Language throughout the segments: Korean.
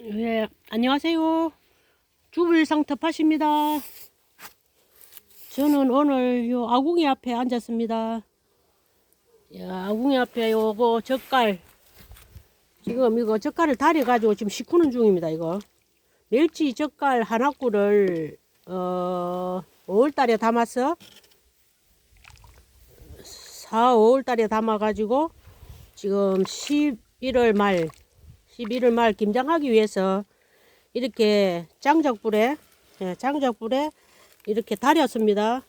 네, 안녕하세요. 주불상 텃밭입니다. 저는 오늘 요 아궁이 앞에 앉았습니다. 야, 아궁이 앞에 요거 젓갈. 지금 이거 젓갈을 다려가지고 지금 식후는 중입니다, 이거. 멸치 젓갈 한 학구를, 어, 5월달에 담아서 4, 5월달에 담아가지고 지금 11월 말 11월 말 김장하기 위해서 이렇게 장작불에 예, 장작불에 이렇게 다렸습니다.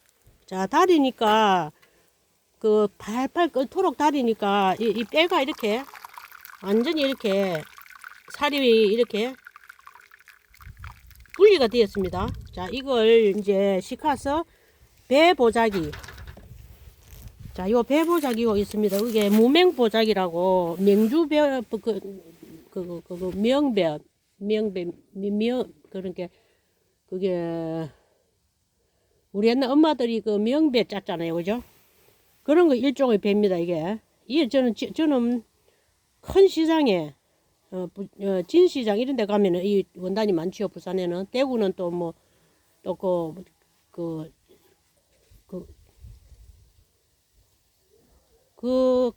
자 다리니까 그 팔팔 끓도록 다리니까 이, 이 뼈가 이렇게 완전히 이렇게 살이 이렇게 분리가 되었습니다. 자 이걸 이제 식혀서 배 보자기 자, 요 배보자기가 있습니다. 이게 무맹보자기라고 명주 배 그, 그, 그, 그, 그 명배 명배 명 그런 게 그게 우리 옛날 엄마들이 그 명배 짰잖아요, 그죠? 그런 거 일종의 배입니다, 이게. 이게 저는 지- 저는 큰 시장에 어, 부, 어, 진시장 이런 데 가면은 이 원단이 많지요, 부산에는. 대구는 또 뭐 또 그 그, 그, 그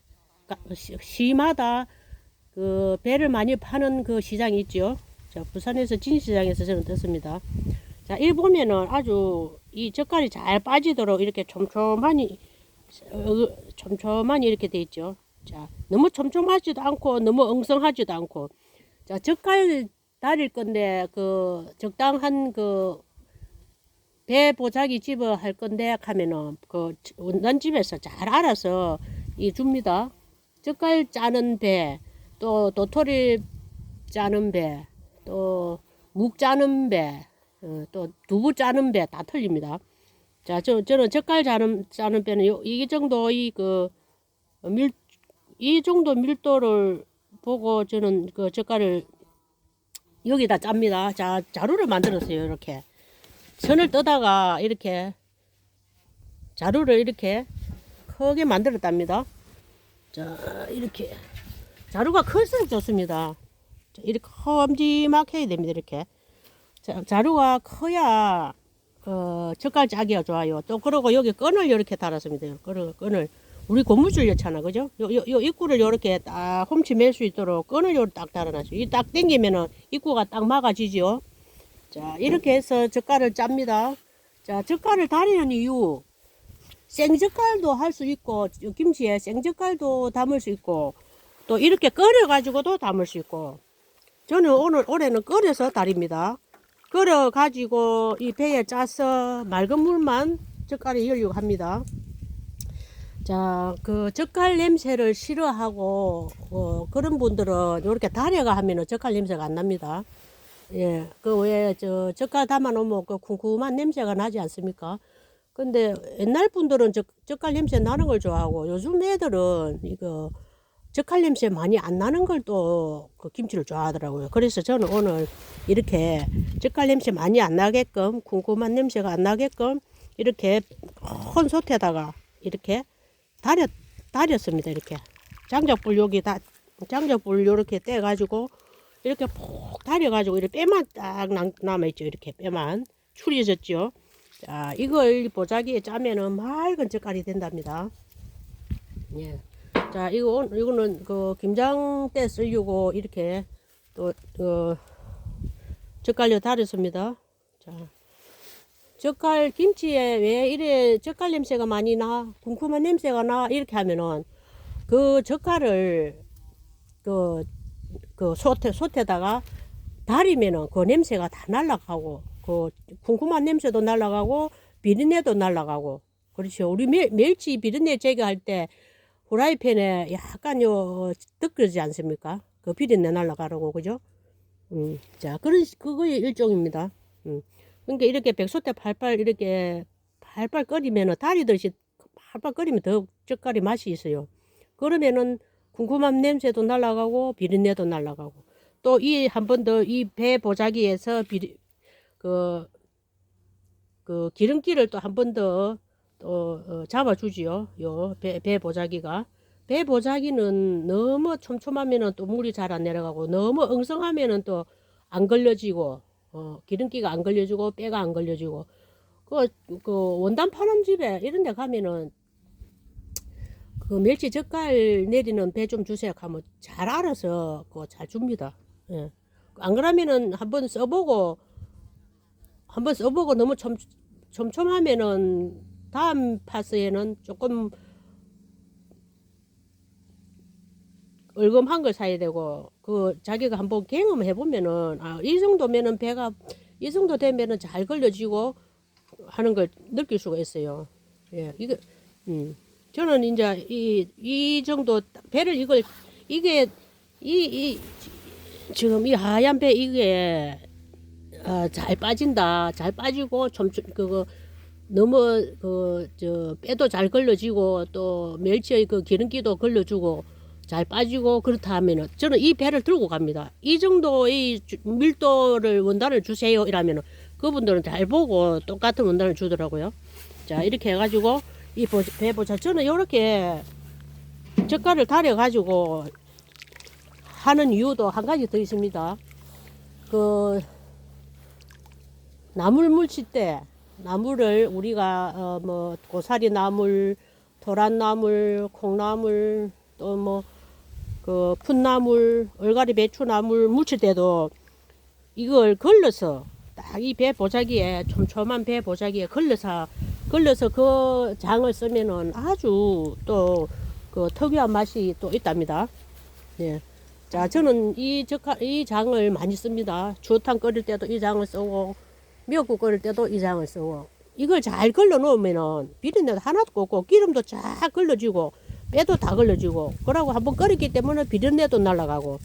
시마다 그 배를 많이 파는 그 시장이 있죠. 자, 부산에서 진시장에서 저는 떴습니다. 자, 일 보면은 아주 이 젓갈이 잘 빠지도록 이렇게 촘촘하니 어, 촘촘하니 이렇게 돼 있죠. 자, 너무 촘촘하지도 않고 너무 엉성하지도 않고 자, 젓갈 다릴 건데 그 적당한 그 배 보자기 집어 할 건데 하면은 그 원단집에서 잘 알아서 이 줍니다. 젓갈 짜는 배, 또 도토리 짜는 배, 또 묵 짜는 배, 어, 또 두부 짜는 배 다 틀립니다. 자, 저 저는 젓갈 짜는 짜는 배는 요, 이 정도 이 그 밀, 이 정도 밀도를 보고 저는 그 젓갈을 여기다 짭니다. 자, 자루를 만들었어요. 이렇게 선을 떠다가 이렇게 자루를 이렇게 크게 만들었답니다. 자, 이렇게 자루가 클수록 좋습니다. 자, 이렇게 험지막 해야 됩니다. 이렇게 자, 자루가 커야 어, 젓갈 짜기가 좋아요. 또 그러고 여기 끈을 이렇게 달았습니다. 끈을, 끈을 우리 고무줄 여잖아, 그죠? 요, 요, 요 입구를 이렇게 딱 홈치 맬 수 있도록 끈을 요딱 달아놨어요. 이 딱 당기면은 입구가 딱 막아지죠. 자, 이렇게 해서 젓갈을 짭니다. 자, 젓갈을 다리는 이유. 생젓갈도 할 수 있고, 김치에 생젓갈도 담을 수 있고, 또 이렇게 끓여가지고도 담을 수 있고, 저는 오늘, 올해는 끓여서 다립니다. 끓여가지고 이 배에 짜서 맑은 물만 젓갈에 열려고 합니다. 자, 그 젓갈 냄새를 싫어하고, 어, 그런 분들은 이렇게 다려가 하면은 젓갈 냄새가 안 납니다. 예, 그 왜 저 젓갈 담아 놓으면 그 쿰쿰한 냄새가 나지 않습니까? 근데 옛날 분들은 젓, 젓갈 냄새 나는 걸 좋아하고 요즘 애들은 이거 젓갈 냄새 많이 안 나는 걸 또 그 김치를 좋아하더라고요. 그래서 저는 오늘 이렇게 젓갈 냄새 많이 안 나게끔 쿰쿰한 냄새가 안 나게끔 이렇게 큰 솥에다가 이렇게 다렸 다렸습니다. 이렇게 장작불 여기 다 장작불 요렇게 떼 가지고 이렇게 푹 다려가지고 이렇게 뼈만 딱 남- 남아있죠. 이렇게 뼈만 추려졌죠. 자, 이걸 보자기에 짜면은 맑은 젓갈이 된답니다. 예. 자, 이거, 온- 이거는 그 김장 때 쓰려고 이렇게 또, 어, 젓갈로 다렸습니다. 자, 젓갈 김치에 왜 이래 젓갈 냄새가 많이 나? 궁금한 냄새가 나? 이렇게 하면은 그 젓갈을 그 그 솥에 솥에다가 달이면은 그 냄새가 다 날라가고 그 궁금한 냄새도 날라가고 비린내도 날라가고 그렇죠. 우리 멸, 멸치 비린내 제거할 때 후라이팬에 약간 요 뜨거지 않습니까? 그 비린내 날라가라고 그죠? 음, 자 그런 그거의 일종입니다. 음, 그러니까 이렇게 백솥에 팔팔 이렇게 팔팔 끓이면은 다리듯이 팔팔 끓이면 더 젓갈이 맛이 있어요. 그러면은 궁금한 냄새도 날아가고 비린내도 날아가고 또 이 한 번 더 이 배 보자기에서 비리 그, 그 기름기를 또 한 번 더 또 어, 잡아주지요. 요 배, 배 보자기가 배 보자기는 너무 촘촘하면은 또 물이 잘 안 내려가고 너무 엉성하면은 또 안 걸려지고 어, 기름기가 안 걸려지고 뼈가 안 걸려지고 그, 그 원단 파는 집에 이런 데 가면은 그 멸치 젓갈 내리는 배 좀 주세요 하면 잘 알아서 그거 잘 줍니다. 예. 안 그러면은 한번 써보고 한번 써보고 너무 촘, 촘촘하면은 다음 파스에는 조금 얼금한 걸 사야 되고 그 자기가 한번 경험해 보면은 아 이 정도면은 배가 이 정도 되면은 잘 걸려지고 하는 걸 느낄 수가 있어요. 예, 이거 음 저는 이제 이 이 정도 배를 이걸 이게 이 이 지금 이 하얀 배 이게 어, 잘 빠진다 잘 빠지고 좀 그거 너무 그 저 빼도 잘 걸러지고 또 멸치의 그 기름기도 걸러주고 잘 빠지고 그렇다 하면은 저는 이 배를 들고 갑니다. 이 정도의 주- 밀도를 원단을 주세요 이러면은 그분들은 잘 보고 똑같은 원단을 주더라고요. 자 이렇게 해가지고 이 배 보자 저는 이렇게 젓갈을 달여 가지고 하는 이유도 한 가지 더 있습니다. 그 나물 물칠 때 나물을 우리가 어 뭐 고사리 나물, 도란 나물, 콩나물 또 뭐 그 풋나물, 얼갈이 배추 나물 무칠 때도 이걸 걸러서 딱 이 배 보자기에 촘촘한 배 보자기에 걸러서 걸러서 그 장을 쓰면은 아주 또 그 특유한 맛이 또 있답니다. 예. 자, 저는 이 젓갈, 이 장을 많이 씁니다. 주탕 끓일 때도 이 장을 쓰고, 미역국 끓일 때도 이 장을 쓰고, 이걸 잘 걸러 놓으면은 비린내도 하나도 없고, 기름도 쫙 걸러지고, 빼도 다 걸러지고, 그러고 한번 끓였기 때문에 비린내도 날아가고,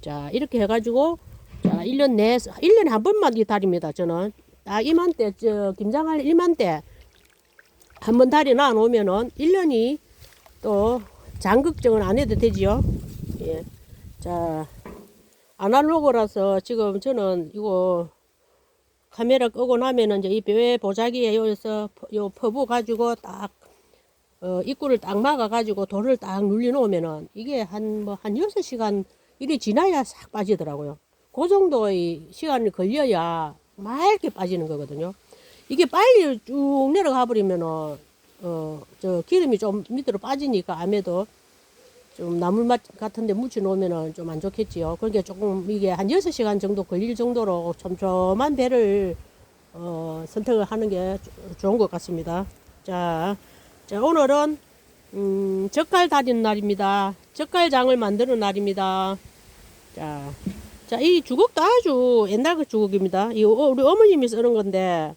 자, 이렇게 해가지고, 자, 1년 내, 1년에 한 번만 이 달입니다, 저는. 딱 이맘때, 저, 김장할 이맘때, 한 번 달이 놔 놓으면은 1년이 또 장극정은 안 해도 되지요. 예. 자, 아날로그라서 지금 저는 이거 카메라 끄고 나면은 이제 이배 보자기에 여기서 퍼- 요 퍼부 가지고 딱 어, 입구를 딱 막아 가지고 돌을 딱 눌려 놓으면은 이게 한 뭐한 여섯 시간 일이 지나야 싹 빠지더라고요. 그 정도의 시간이 걸려야 맑게 빠지는 거거든요. 이게 빨리 쭉 내려가 버리면은 어, 저 기름이 좀 밑으로 빠지니까 아무래도 좀 나물맛 같은데 묻혀 놓으면은 좀안 좋겠지요. 그러니까 조금 이게 한 여섯 시간 정도 걸릴 정도로 촘촘한 배를 어, 선택을 하는 게 조- 좋은 것 같습니다. 자, 자 오늘은 음, 젓갈 달인 날입니다. 젓갈장을 만드는 날입니다. 자, 자, 이 주걱도 아주 옛날 그 주걱입니다. 이 어- 우리 어머님이 쓰는 건데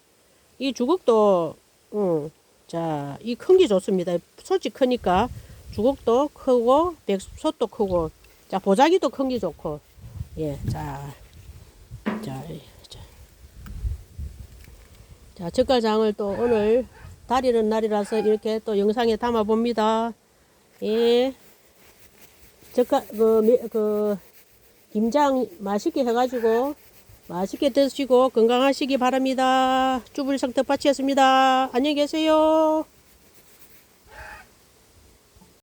이 주걱도 음, 자, 이 큰 게 좋습니다. 솔직히 크니까 주걱도 크고 백솥도 크고 자 보자기도 큰 게 좋고 예, 자, 젓갈장을 또 오늘 달이는 날이라서 이렇게 또 영상에 담아 봅니다. 예, 젓갈 그, 미- 그 김장 맛있게 해가지고 맛있게 드시고 건강하시기 바랍니다. 주불 성떡 바치였습니다. 안녕히 계세요.